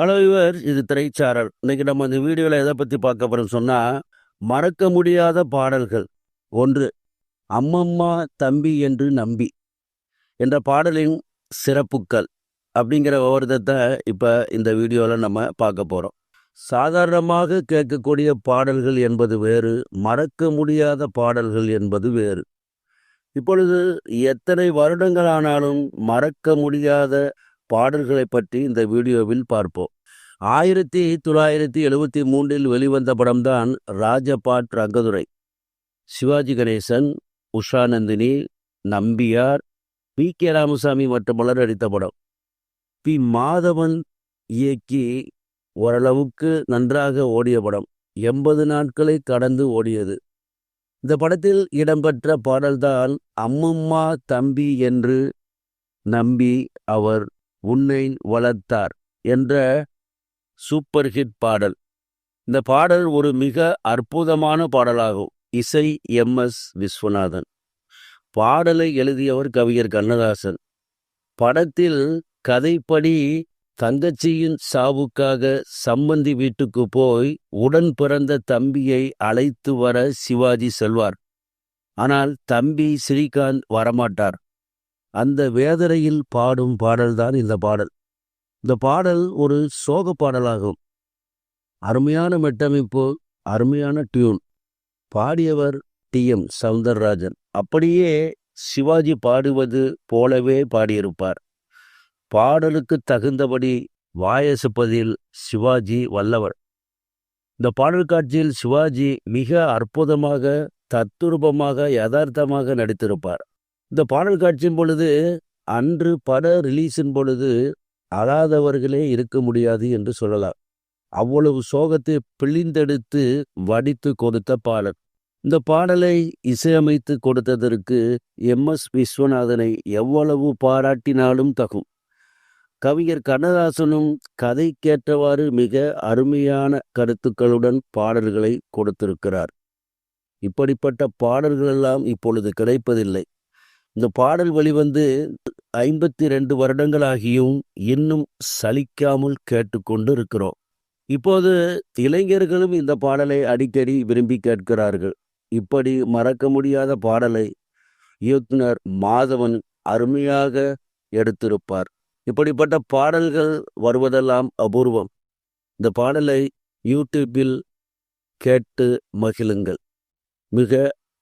Hello இவர் இது திரைச்சாரல் இன்னைக்கு நம்ம இந்த வீடியோவில் எதை பற்றி பார்க்க போகிறோம் சொன்னால் மறக்க முடியாத பாடல்கள். ஒன்று அம்மம்மா தம்பி என்று நம்பி என்ற பாடலின் சிறப்புக்கள் அப்படிங்கிற விவரத்தை இப்போ இந்த வீடியோவில் நம்ம பார்க்க போகிறோம் சாதாரணமாக கேட்கக்கூடிய பாடல்கள் என்பது வேறு மறக்க முடியாத பாடல்கள் என்பது வேறு. இப்பொழுது எத்தனை வருடங்கள் ஆனாலும் மறக்க முடியாத பாடல்களை பற்றி இந்த வீடியோவில் பார்ப்போம். ஆயிரத்தி தொள்ளாயிரத்தி எழுபத்தி மூன்றில் வெளிவந்த படம்தான் ராஜபாட் ரங்கதுரை. சிவாஜி கணேசன் உஷா நந்தினி நம்பியார் பி. கே. ராமசாமி மற்றும் பலர் நடித்த படம். பி. மாதவன் இயக்கி ஓரளவுக்கு நன்றாக ஓடிய படம். எண்பது நாட்களை கடந்து ஓடியது. இந்த படத்தில் இடம்பெற்ற பாடல்தான் அம்மம்மா தம்பி என்று நம்பி அவர் உன்னை வளர்த்தார் என்ற சூப்பர் ஹிட் பாடல். இந்த பாடல் ஒரு மிக அற்புதமான பாடலாகும். இசை எம். எஸ். விஸ்வநாதன். பாடலை எழுதியவர் கவிஞர் கண்ணதாசன். படத்தில் கதைப்படி தங்கச்சியின் சாவுக்காக சம்பந்தி வீட்டுக்கு போய் உடன் பிறந்த தம்பியை அழைத்து வர சிவாஜி செல்வார். ஆனால் தம்பி ஸ்ரீகாந்த் வரமாட்டார். அந்த வேதனையில் பாடும் பாடல்தான் இந்த பாடல். இந்த பாடல் ஒரு சோக பாடலாகும். அருமையான மெட்டமைப்பு அருமையான டியூன். பாடியவர் டி எம் சவுந்தரராஜன். அப்படியே சிவாஜி பாடுவது போலவே பாடியிருப்பார். பாடலுக்கு தகுந்தபடி வாயசுப்பதில் சிவாஜி வல்லவர். இந்த பாடல் காட்சியில் சிவாஜி மிக அற்புதமாக தத்துரூபமாக யதார்த்தமாக நடித்திருப்பார். இந்த பாடல் காட்சியின் பொழுது அன்று பட ரிலீஸின் பொழுது அழாதவர்களே இருக்க முடியாது என்று சொல்லலாம். அவ்வளவு சோகத்தை பிழிந்தெடுத்து வடித்து கொடுத்த பாடல். இந்த பாடலை இசையமைத்து கொடுத்ததற்கு எம். எஸ். விஸ்வநாதனை எவ்வளவு பாராட்டினாலும் தகும். கவிஞர் கண்ணதாசனும் கதை கேட்டவாறு மிக அருமையான கருத்துக்களுடன் பாடல்களை கொடுத்திருக்கிறார். இப்படிப்பட்ட பாடல்களெல்லாம் இப்பொழுது கிடைப்பதில்லை. இந்த பாடல் வெளிவந்து ஐம்பத்தி ரெண்டு வருடங்களாகியும் இன்னும் சலிக்காமல் கேட்டுக்கொண்டு இருக்கிறோம். இப்போது இளைஞர்களும் இந்த பாடலை அடிக்கடி விரும்பி கேட்கிறார்கள். இப்படி மறக்க முடியாத பாடலை இயக்குனர் மாதவன் அருமையாக எடுத்திருப்பார். இப்படிப்பட்ட பாடல்கள் வருவதெல்லாம் அபூர்வம். இந்த பாடலை யூடியூப்பில் கேட்டு மகிழுங்கள். மிக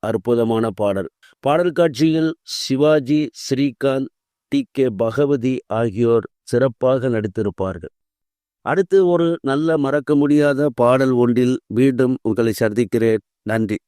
அற்புதமான பாடல். பாடல் காட்சியில் சிவாஜி ஸ்ரீகாந்த் டி. கே. பகவதி ஆகியோர் சிறப்பாக நடித்திருப்பார்கள். அடுத்து ஒரு நல்ல மறக்க முடியாத பாடல் ஒன்றில் மீண்டும் உங்களை சந்திக்கிறேன். நன்றி.